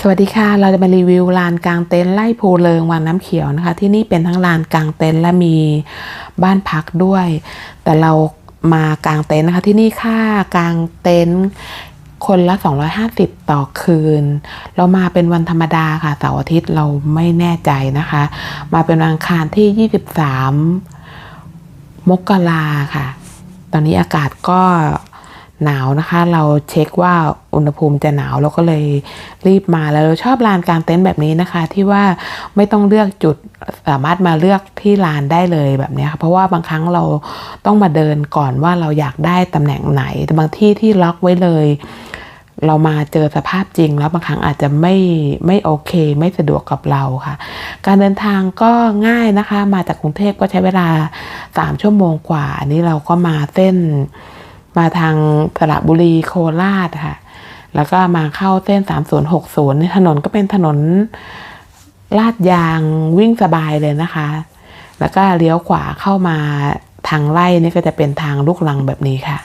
สวัสดีค่ะ เราจะมารีวิวลานกลางเต็นท์ไล่โพเลิงวังน้ำเขียวนะคะ ที่นี่เป็นทั้งลานกลางเต็นท์และมีบ้านพักด้วย แต่เรามากลางเต็นท์นะคะที่นี่ค่ากลางเต็นท์คนละ 250 ต่อคืน เรามาเป็นวันธรรมดาค่ะเสาร์อาทิตย์เราไม่แน่ใจนะคะ มาเป็นวันอังคารที่ 23 มกราค่ะ ตอนนี้อากาศก็ หนาวนะคะ เราเช็คว่าอุณหภูมิจะหนาวเราก็เลยรีบมาแล้วเราชอบลานกลางเต็นท์แบบนี้นะคะ ที่ว่าไม่ต้องเลือกจุดสามารถมาเลือกที่ลานได้เลยแบบนี้ค่ะเพราะว่าบางครั้งเราต้องมาเดินก่อนว่าเราอยากได้ตำแหน่งไหน แต่บางที่ที่ล็อกไว้เลย เรามาเจอสภาพจริง แล้วบางครั้งอาจจะไม่ไม่โอเค ไม่สะดวกกับเราค่ะ การเดินทางก็ง่ายนะคะ มาจากกรุงเทพก็ใช้เวลา 3 ชั่วโมงกว่า อันนี้เราก็มาเส้น มาทางสระบุรีโคราชค่ะ แล้วก็มาเข้าเส้น 3060นี่ถนนก็เป็นถนนลาดยางวิ่งสบายเลยนะคะ แล้วก็เลี้ยวขวาเข้ามาทางไล่นี่ก็จะเป็นทางลูกลังแบบนี้ค่ะ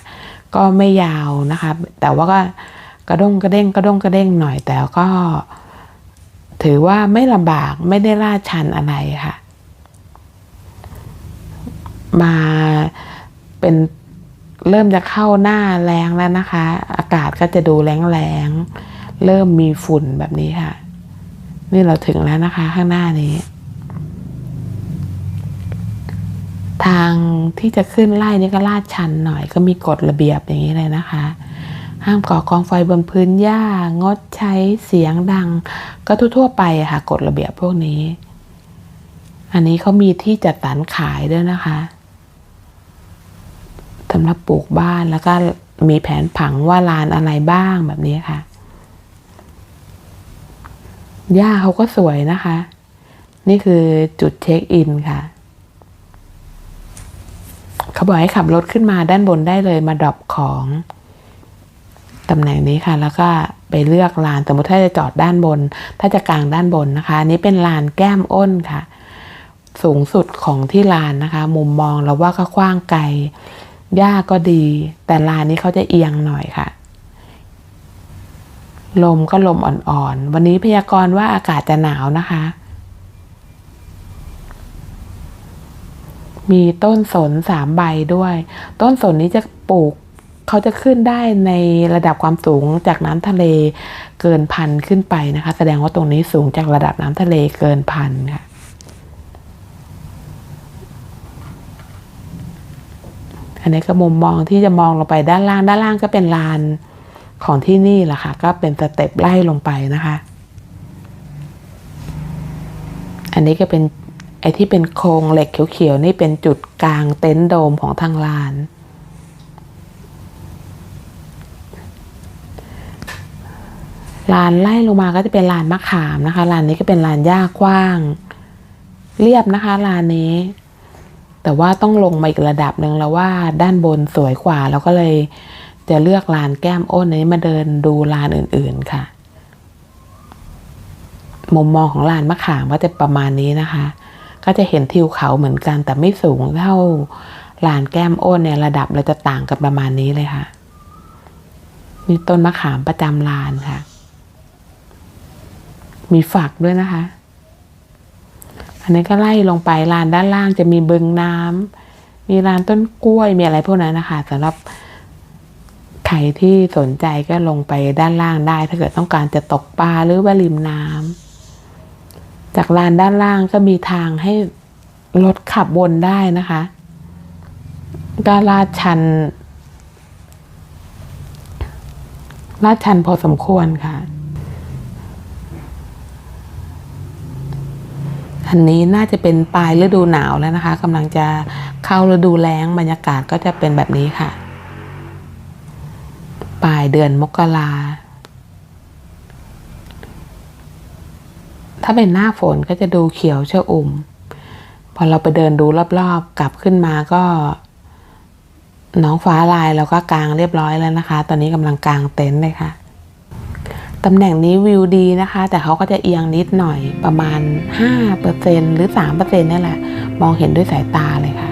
ก็ไม่ยาวนะคะ แต่ว่าก็กระด้งกระเด้งกระด้งกระเด้งหน่อยแต่ก็ ถือว่าไม่ลำบากไม่ได้ลาดชันอะไรค่ะ มาเป็น เริ่มจะเข้าหน้าแรงแล้วนะคะ อากาศก็จะดูแรงแรงเริ่มมีฝุ่นแบบนี้ค่ะ นี่เราถึงแล้วนะคะ ข้างหน้านี้ ทางที่จะขึ้นไล่นี่ก็ลาดชันหน่อย ก็มีกฎระเบียบอย่างนี้เลยนะคะ ห้ามก่อกองไฟบนพื้นหญ้างดใช้เสียงดัง ก็ทั่วๆไปค่ะกฎระเบียบพวกนี้ อันนี้เขามีที่จัดสรรขายด้วยนะคะ สำหรับปลูกบ้านแล้วก็มีแผนผังว่าลานอะไรบ้างแบบนี้ค่ะ หญ้าเขาก็สวยนะคะ นี่คือจุดเช็คอินค่ะ เขาบอกให้ขับรถขึ้นมาด้านบนได้เลยมาดรอปของตำแหน่งนี้ค่ะ แล้วก็ไปเลือกลานสมมติถ้าจะจอดด้านบน ถ้าจะกลางด้านบนนะคะนนี้เป็นลานแก้มอ้นค่ะ สูงสุดของที่ลานนะคะ มุมมองเราว่าก็กว้างไกล หญ้าก็ดี แต่ลานนี้เขาจะเอียงหน่อยค่ะ ลมก็ลมอ่อนๆ วันนี้พยากรณ์ว่าอากาศจะหนาวนะคะ มีต้นสนสามใบด้วย ต้นสนนี้จะปลูกเขาจะขึ้นได้ในระดับความสูงจากน้ำทะเลเกินพันขึ้นไปนะคะ แสดงว่าตรงนี้สูงจากระดับน้ำทะเลเกินพันค่ะ อันนี้ก็มุมมองที่จะมองลงไปด้านล่าง ด้านล่างก็เป็นลานของที่นี่แหละค่ะ ก็เป็นสเต็ปไล่ลงไปนะคะ อันนี้ก็เป็นไอ้ที่เป็นโครงเหล็กเขียวๆนี่เป็นจุดกลางเต็นท์โดมของทางลาน ลานไล่ลงมาก็จะเป็นลานมะขามนะคะ ลานนี้ก็เป็นลานหญ้ากว้าง เรียบนะคะลานนี้ แต่ว่าต้องลงมาอีกระดับหนึ่งแล้วว่าด้านบนสวยกว่าเราก็เลยจะเลือกลานแก้มอ้นนี้มาเดินดูลานอื่นๆค่ะ มุมมองของลานมะขามก็จะประมาณนี้นะคะ ก็จะเห็นทิวเขาเหมือนกันแต่ไม่สูงเท่าลานแก้มอ้นเนี่ยระดับเราจะต่างกันประมาณนี้เลยค่ะมีต้นมะขามประจำลานค่ะ มีฝักด้วยนะคะ อันนี้ก็ไล่ลงไปลานด้านล่างจะมีบึงน้ำมีลานต้นกล้วยมีอะไรพวกนั้นนะคะสำหรับใครที่สนใจก็ลงไปด้านล่างได้ ถ้าเกิดต้องการจะตกปลาหรือว่าริมน้ำจากลานด้านล่างก็มีทางให้รถขับวนได้นะคะก็ลาดชันลาดชันพอสมควรค่ะ อันนี้น่าจะเป็นปลายฤดูหนาวแล้วนะคะกำลังจะเข้าฤดูแล้งบรรยากาศก็จะเป็นแบบนี้ค่ะ ปลายเดือนมกราถ้าเป็นหน้าฝนก็จะดูเขียวเชอุ่ม พอเราไปเดินดูรอบๆ กลับขึ้นมาก็น้องฟ้าลายเราก็กางเรียบร้อยแล้วนะคะ ตอนนี้กำลังกางเต็นท์เลยค่ะ ตำแหน่งนี้วิวดีนะคะ แต่เขาก็จะเอียงนิดหน่อยประมาณ 5%หรือ 3%นี่แหละ มองเห็นด้วยสายตาเลยค่ะ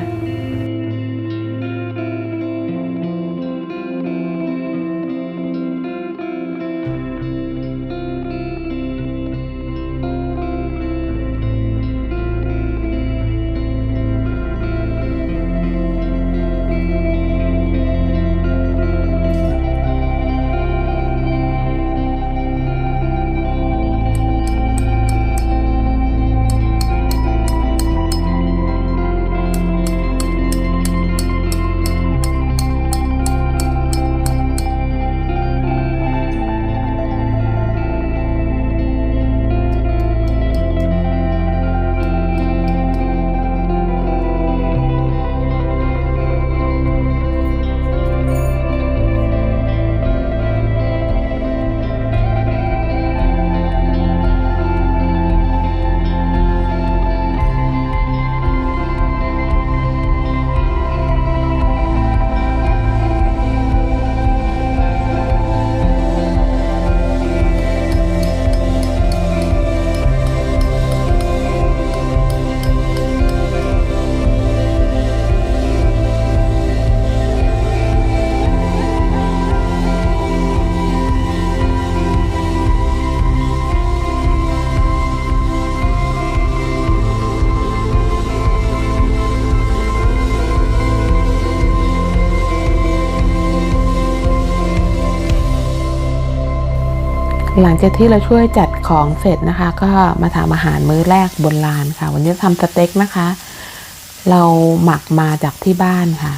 หลังจากที่เราช่วยจัดของเสร็จนะคะ ก็มาทำอาหารมื้อแรกบนลานค่ะ วันนี้ทำสเต็กนะคะ เราหมักมาจากที่บ้านค่ะ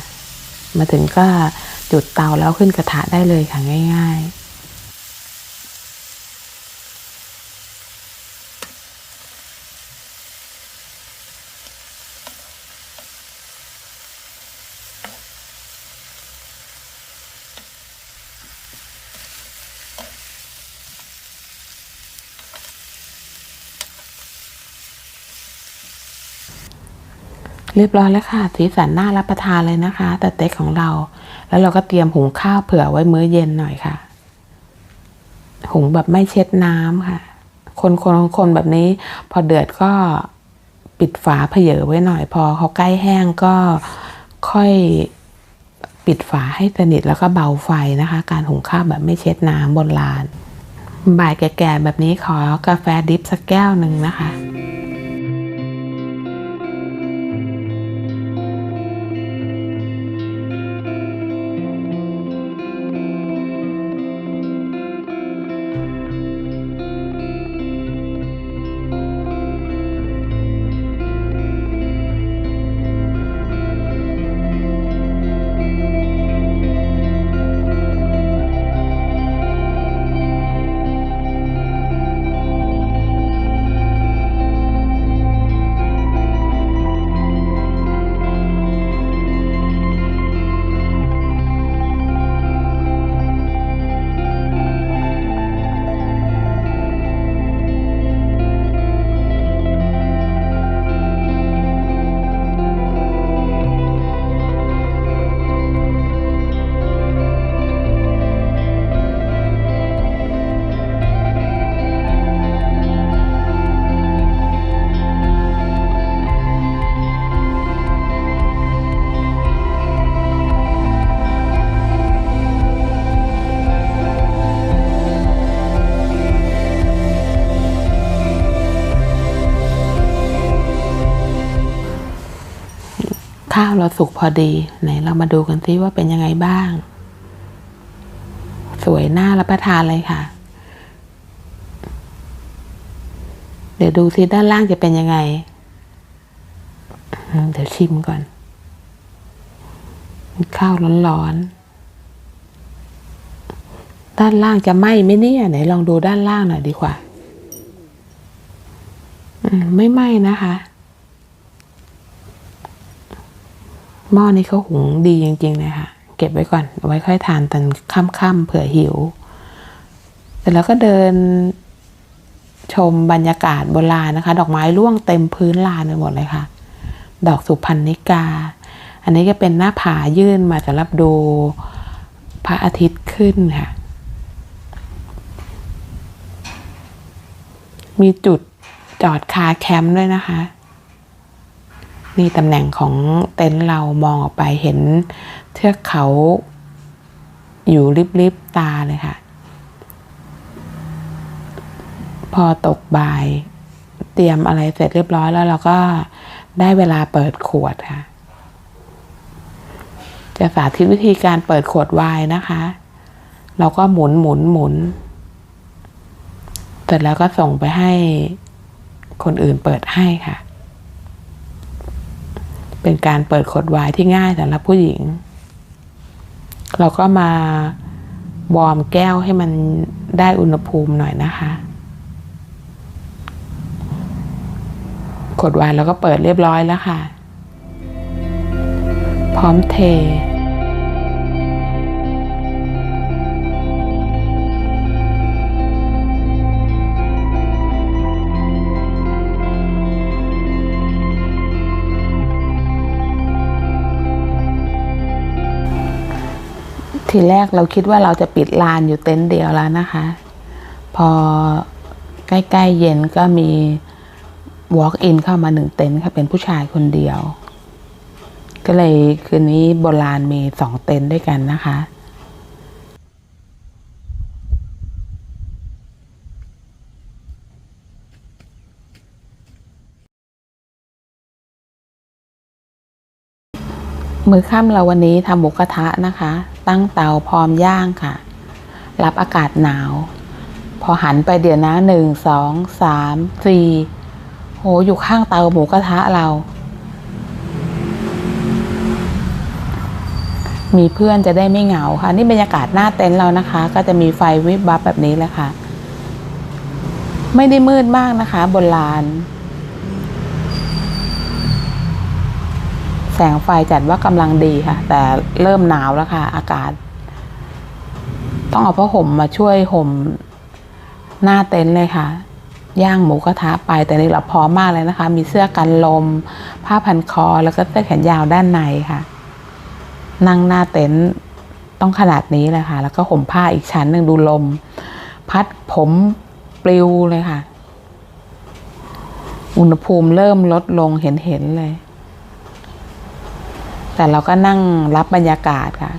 มาถึงก็จุดเตาแล้วขึ้นกระทะได้เลยค่ะง่าย ๆ เรียบร้อยแล้วค่ะ สีสันน่ารับประทานเลยนะคะ แต่เต็กของเรา แล้วเราก็เตรียมหุงข้าวเผื่อไว้มื้อเย็นหน่อยค่ะ หุงแบบไม่เช็ดน้ำค่ะ คนคนคนแบบนี้ พอเดือดก็ปิดฝาเผยอไว้หน่อย พอเขาใกล้แห้งก็ค่อยปิดฝาให้สนิทแล้วก็เบาไฟนะคะ การหุงข้าวแบบไม่เช็ดน้ำบนลาน บ่ายแก่ๆแบบนี้ขอกาแฟดริปสักแก้วหนึ่งนะคะ เราสุกพอดี ไหนเรามาดูกันซิว่าเป็นยังไงบ้าง สวยน่ารับประทานเลยค่ะ เดี๋ยวดูซิด้านล่างจะเป็นยังไง เดี๋ยวชิมก่อน ข้าวร้อนๆ ด้านล่างจะไหม้ไหมเนี่ย ไหนลองดูด้านล่างหน่อยดีกว่า ไม่ไหม้นะคะ หม้อนี้เขาหุงดีจริงๆเลยค่ะเก็บไว้ก่อนเอาไว้ค่อยทานตอนค่ำๆเผื่อหิวเสร็จแล้วก็เดินชมบรรยากาศโบราณนะคะ ดอกไม้ร่วงเต็มพื้นลานไปหมดเลยค่ะ ดอกสุพรรณิกา อันนี้ก็เป็นหน้าผายื่นมาสำหรับดูพระอาทิตย์ขึ้นค่ะ มีจุดจอดคาร์แคมป์ด้วยนะคะ นี่ตำแหน่งของเต็นท์เรามองออกไปเห็นเทือกเขาอยู่ริบๆตาเลยค่ะ พอตกบ่าย เตรียมอะไรเสร็จเรียบร้อยแล้วเราก็ได้เวลาเปิดขวดค่ะ จะสาธิตวิธีการเปิดขวดไวน์นะคะ เราก็หมุนหมุนหมุนเสร็จแล้วก็ส่งไปให้คนอื่นเปิดให้ค่ะ เป็นการเปิดขวดวายที่ง่ายสำหรับผู้หญิง เราก็มาวอร์มแก้วให้มันได้อุณหภูมิหน่อยนะคะขวดวายเราก็เปิดเรียบร้อยแล้วค่ะ พร้อมเท ทีแรกเราคิดว่าเราจะปิดลานอยู่เต็นท์เดียวแล้วนะคะ พอใกล้ๆเย็นก็มี walk in เข้ามาหนึ่งเต็นท์ค่ะเป็นผู้ชายคนเดียว ก็เลยคืนนี้โบราณมีสองเต็นท์ด้วยกันนะคะ มือค่ำเราวันนี้ทำหมูกระทะนะคะ ตั้งเตาพร้อมย่างค่ะ รับอากาศหนาว พอหันไปเดี๋ยวนะหนึ่งสองสามสี่โหอยู่ข้างเตาหมูกระทะเรา มีเพื่อนจะได้ไม่เหงาค่ะ นี่บรรยากาศหน้าเต็นท์เรานะคะ ก็จะมีไฟวิบวับแบบนี้แหละค่ะ ไม่ได้มืดมากนะคะบนลาน แสงไฟจัดว่ากำลังดีค่ะ แต่เริ่มหนาวแล้วค่ะ อากาศ ต้องเอาผ้าห่มมาช่วยห่มหน้าเต็นท์เลยค่ะ ย่างหมูกระทะไปแต่นี่เราพร้อมมากเลยนะคะ มีเสื้อกันลม ผ้าพันคอแล้วก็เสื้อแขนยาวด้านในค่ะ นั่งหน้าเต็นท์ต้องขนาดนี้เลยค่ะ แล้วก็ห่มผ้าอีกชั้นหนึ่งดูลม พัดผมปลิวเลยค่ะ อุณหภูมิเริ่มลดลงเห็นเห็นๆเลย แต่เราก็นั่งรับบรรยากาศค่ะ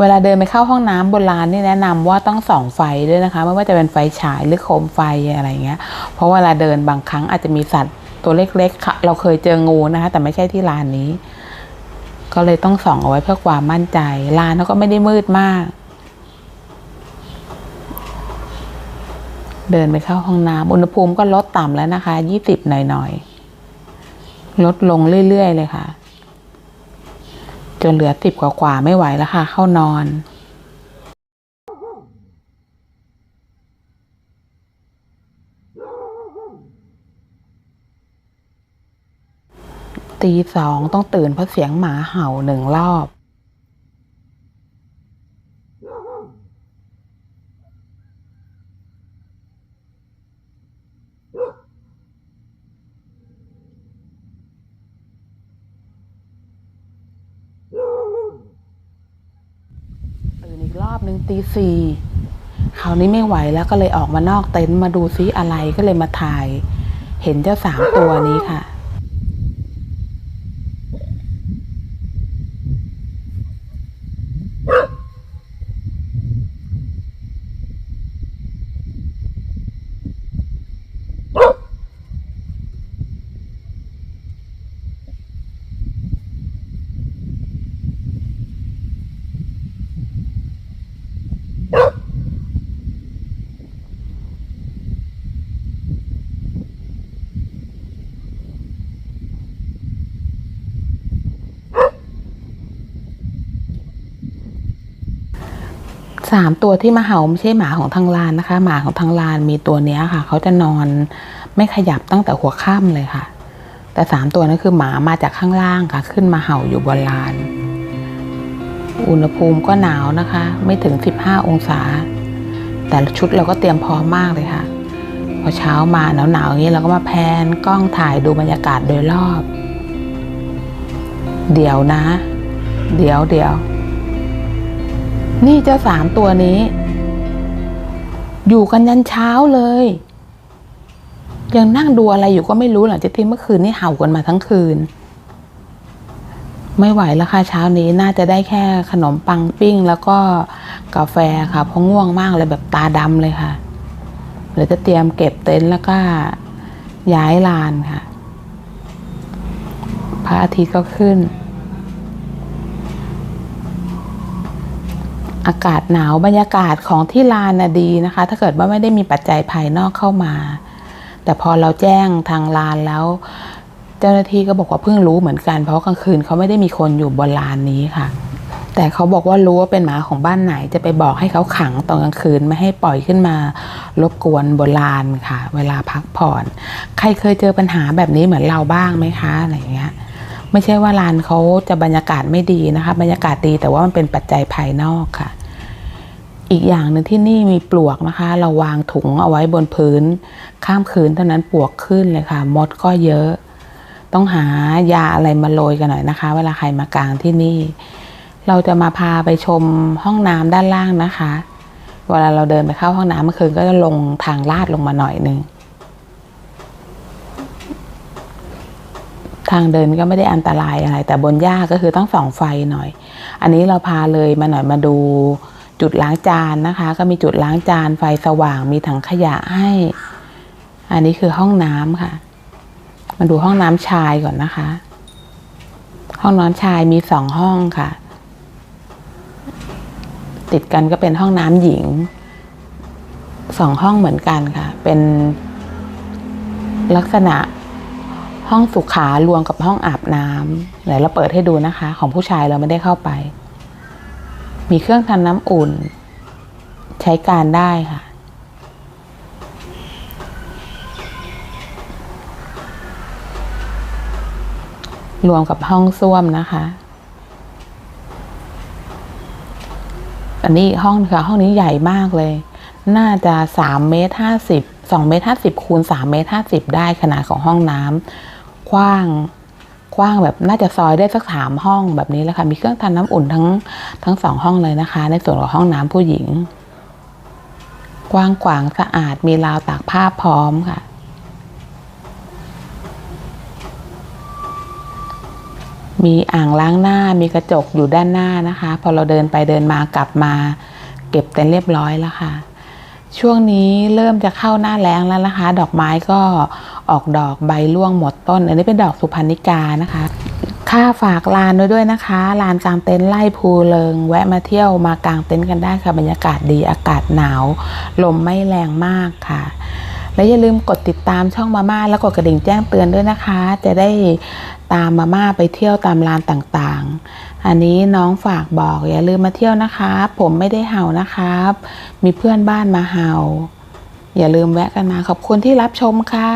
เวลาเดินไปเข้าห้องน้ำโบราณนี่แนะนำว่าต้องส่องไฟด้วยนะคะ ไม่ว่าจะเป็นไฟฉายหรือโคมไฟอะไรเงี้ย เพราะเวลาเดินบางครั้งอาจจะมีสัตว์ตัวเล็กๆค่ะเราเคยเจองูนะคะ แต่ไม่ใช่ที่ลานนี้ ก็เลยต้องส่องเอาไว้เพื่อความมั่นใจ ลานเขาก็ไม่ได้มืดมาก เดินไปเข้าห้องน้ำอุณหภูมิก็ลดต่ำแล้วนะคะยี่สิบหน่อยๆ ลดลงเรื่อยๆ เลยค่ะ จนเหลือสิบกว่าๆไม่ไหวแล้วค่ะ เข้านอนตีสองต้องตื่นเพราะเสียงหมาเห่าหนึ่งรอบ ตื่นอีกรอบหนึ่งตี สี่คราวนี้ไม่ไหวแล้วก็เลยออกมานอกเต็นท์มาดูซิอะไรก็เลยมาถ่าย เห็นเจ้าสามตัวนี้ค่ะ สามตัวที่มาเห่าไม่ใช่หมาของทางลานนะคะ หมาของทางลานมีตัวเนี้ยค่ะ เขาจะนอนไม่ขยับตั้งแต่หัวค่ำเลยค่ะ แต่สามตัวนั้นคือหมามาจากข้างล่างค่ะ ขึ้นมาเห่าอยู่บนลาน อุณหภูมิก็หนาวนะคะ ไม่ถึงสิบห้าองศา แต่ชุดเราก็เตรียมพร้อมมากเลยค่ะ พอเช้ามาหนาวๆอย่างนี้เราก็มาแพนกล้องถ่ายดูบรรยากาศโดยรอบ เดี๋ยวนะ เดี๋ยวเดี๋ยว นี่เจ้าสามตัวนี้ อยู่กันยันเช้าเลย ยังนั่งดูอะไรอยู่ก็ไม่รู้หลังจากที่เมื่อคืนนี่เห่ากันมาทั้งคืน ไม่ไหวแล้วค่ะเช้านี้น่าจะได้แค่ขนมปังปิ้ง แล้วก็กาแฟค่ะเพราะง่วงมากเลยแบบตาดำเลยค่ะเดี๋ยวจะเตรียมเก็บเต็นท์แล้วก็ย้ายลานค่ะ พระอาทิตย์ก็ขึ้น อากาศหนาวบรรยากาศของที่ลานนะดีนะคะ ถ้าเกิดว่าไม่ได้มีปัจจัยภายนอกเข้ามา แต่พอเราแจ้งทางลานแล้ว เจ้าหน้าที่ก็บอกว่าเพิ่งรู้เหมือนกัน เพราะกลางคืนเขาไม่ได้มีคนอยู่บนลานนี้ค่ะ แต่เขาบอกว่ารู้ว่าเป็นหมาของบ้านไหน จะไปบอกให้เขาขังตอนกลางคืนไม่ให้ปล่อยขึ้นมา รบกวนบนลานค่ะ เวลาพักผ่อน ใครเคยเจอปัญหาแบบนี้เหมือนเราบ้างไหมคะอะไรอย่างเงี้ย ไม่ใช่ว่าลานเขาจะบรรยากาศไม่ดีนะคะ บรรยากาศดีแต่ว่ามันเป็นปัจจัยภายนอกค่ะ อีกอย่างหนึ่งที่นี่มีปลวกนะคะ เราวางถุงเอาไว้บนพื้น ข้ามคืนเท่านั้นปลวกขึ้นเลยค่ะ มดก็เยอะ ต้องหายาอะไรมาโรยกันหน่อยนะคะ เวลาใครมากลางที่นี่ เราจะมาพาไปชมห้องน้ำด้านล่างนะคะ เวลาเราเดินไปเข้าห้องน้ำเมื่อคืนก็จะลงทางลาดลงมาหน่อยหนึง ทางเดินก็ไม่ได้อันตรายอะไร แต่บนหญ้าก็คือต้องส่องไฟหน่อย อันนี้เราพาเลยมาหน่อยมาดูจุดล้างจานนะคะ ก็มีจุดล้างจานไฟสว่างมีถังขยะให้ อันนี้คือห้องน้ำค่ะ มาดูห้องน้ำชายก่อนนะคะ ห้องนอนชายมีสองห้องค่ะ ติดกันก็เป็นห้องน้ำหญิงสองห้องเหมือนกันค่ะ เป็นลักษณะ ห้องสุขารวมกับห้องอาบน้ำเดี๋ยวเราเปิดให้ดูนะคะ ของผู้ชายเราไม่ได้เข้าไป มีเครื่องทำน้ำอุ่น ใช้การได้ค่ะ รวมกับห้องส้วมนะคะ อันนี้ห้องค่ะ ห้องนี้ใหญ่มากเลย น่าจะสามเมตรห้าสิบสองเมตรห้าสิบคูณสามเมตรห้าสิบได้ขนาดของห้องน้ำ กว้างกว้างแบบน่าจะซอยได้สักสามห้องแบบนี้แหละค่ะ มีเครื่องทำน้ำอุ่นทั้งทั้งสองห้องเลยนะคะ ในส่วนของห้องน้ำผู้หญิง กว้างขวางสะอาดมีราวตากผ้าพร้อมค่ะ มีอ่างล้างหน้ามีกระจกอยู่ด้านหน้านะคะ พอเราเดินไปเดินมากลับมา เก็บเต็นท์เรียบร้อยแล้วค่ะ ช่วงนี้เริ่มจะเข้าหน้าแล้งแล้วนะคะ ดอกไม้ก็ ออกดอกใบร่วงหมดต้น อันนี้เป็นดอกสุพรรณิกานะคะ ค่าฝากลานไว้ด้วยนะคะลานกลางเต็นท์ไล่ภูเริง แวะมาเที่ยวมากางเต็นท์กันได้ค่ะบรรยากาศดีอากาศหนาว ลมไม่แรงมากค่ะและอย่าลืมกดติดตามช่องมาม่าแล้วกดกระดิ่งแจ้งเตือนด้วยนะคะ จะได้ตามมาม่าไปเที่ยวตามลานต่างๆ อันนี้น้องฝากบอกอย่าลืมมาเที่ยวนะครับผมไม่ได้เห่านะครับ มีเพื่อนบ้านมาเห่า อย่าลืมแวะกันมาขอบคุณที่รับชมค่ะ